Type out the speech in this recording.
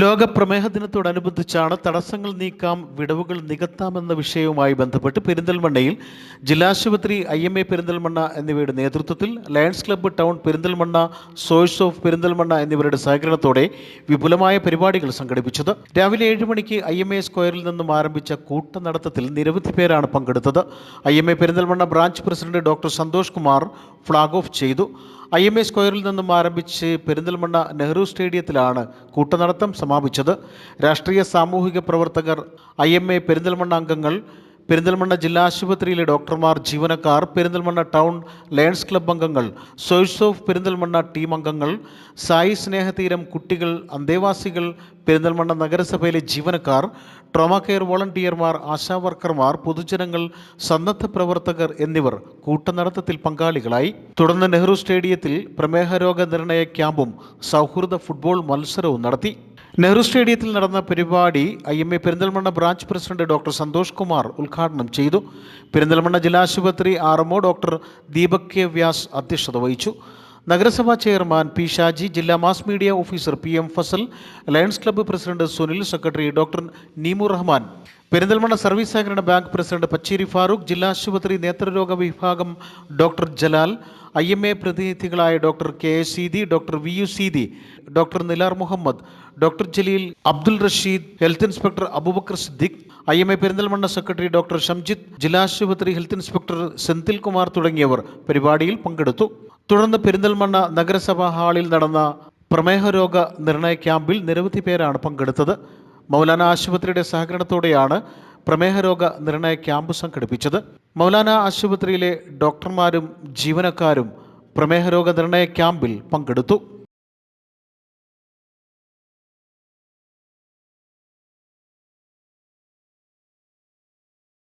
ലോക പ്രമേഹ ദിനത്തോടനുബന്ധിച്ചാണ് തടസ്സങ്ങൾ നീക്കാം വിടവുകൾ നികത്താമെന്ന വിഷയവുമായി ബന്ധപ്പെട്ട് പെരിന്തൽമണ്ണയിൽ ജില്ലാശുപത്രി ഐ എം എ പെരിന്തൽമണ്ണ എന്നിവയുടെ നേതൃത്വത്തിൽ lions club town Perinthalmanna source of Perinthalmanna എന്നിവരുടെ സഹകരണത്തോടെ വിപുലമായ പരിപാടികൾ സംഘടിപ്പിച്ചത്. രാവിലെ ഏഴ് മണിക്ക് ഐ എം എ സ്ക്വയറിൽ നിന്നും ആരംഭിച്ച കൂട്ടനടത്തത്തിൽ നിരവധി പേരാണ് പങ്കെടുത്തത്. I M A Perinthalmanna branch president doctor Santhosh Kumar flag off ചെയ്തു. ഐ എം എ സ്ക്വയറിൽ നിന്നും ആരംഭിച്ച് പെരിന്തൽമണ്ണ നെഹ്റു സ്റ്റേഡിയത്തിലാണ് കൂട്ടനടത്തം സമാപിച്ചത്. രാഷ്ട്രീയ സാമൂഹിക പ്രവർത്തകർ ഐ എം എ പെരിന്തൽമണ്ണ അംഗങ്ങൾ പെരിന്തൽമണ്ണ ജില്ലാ ആശുപത്രിയിലെ ഡോക്ടർമാർ ജീവനക്കാർ പെരിന്തൽമണ്ണ ടൗൺ ലയൺസ് ക്ലബ് അംഗങ്ങൾ സോഴ്സ് ഓഫ് പെരിന്തൽമണ്ണ ടീം അംഗങ്ങൾ സായി സ്നേഹതീരം കുട്ടികൾ അന്തേവാസികൾ പെരിന്തൽമണ്ണ നഗരസഭയിലെ ജീവനക്കാർ ട്രോമ കെയർ വോളണ്ടിയർമാർ ആശാ വർക്കർമാർ പൊതുജനങ്ങൾ സന്നദ്ധ പ്രവർത്തകർ എന്നിവർ കൂട്ടനടത്തത്തിൽ പങ്കാളികളായി. തുടർന്ന് നെഹ്റു സ്റ്റേഡിയത്തിൽ പ്രമേഹ രോഗ നിർണയ ക്യാമ്പും സൗഹൃദ ഫുട്ബോൾ മത്സരവും നടത്തി. നെഹ്റു സ്റ്റേഡിയത്തിൽ നടന്ന പരിപാടി I M A Perinthalmanna branch president doctor Santhosh Kumar ഉദ്ഘാടനം ചെയ്തു. പെരിന്തൽമണ്ണ ജില്ലാ ആശുപത്രി R MO doctor Deepak K Vyas അധ്യക്ഷത വഹിച്ചു. നഗരസഭാ ചെയർമാൻ പി ഷാജി ജില്ലാ mass media officer P M Fazal lions club president Sunil secretary doctor Neemu Rahman. Perinthalmanna service സഹകരണ bank president Pacheri Farooq ജില്ലാ ആശുപത്രി നേത്രരോഗ വിഭാഗം doctor Jalal I M A പ്രതിനിധികളായ doctor K A Seethi doctor V U Seethi doctor Nilar Muhammad doctor Jaleel Abdul Rasheed health inspector Abubakar Siddique I M A Perinthalmanna secretary doctor Shamjith ജില്ലാ ആശുപത്രി health inspector Senthil Kumar തുടങ്ങിയവർ പരിപാടിയിൽ പങ്കെടുത്തു. തുടർന്ന് പെരിന്തൽമണ്ണ നഗരസഭാ ഹാളിൽ നടന്ന പ്രമേഹരോഗ നിർണയ ക്യാമ്പിൽ നിരവധി പേരാണ് പങ്കെടുത്തത്. മൗലാന ആശുപത്രിയുടെ സഹകരണത്തോടെയാണ് പ്രമേഹരോഗ നിർണയ ക്യാമ്പ് സംഘടിപ്പിച്ചത്. മൗലാന ആശുപത്രിയിലെ ഡോക്ടർമാരും ജീവനക്കാരും പ്രമേഹരോഗ നിർണയ ക്യാമ്പിൽ പങ്കെടുത്തു.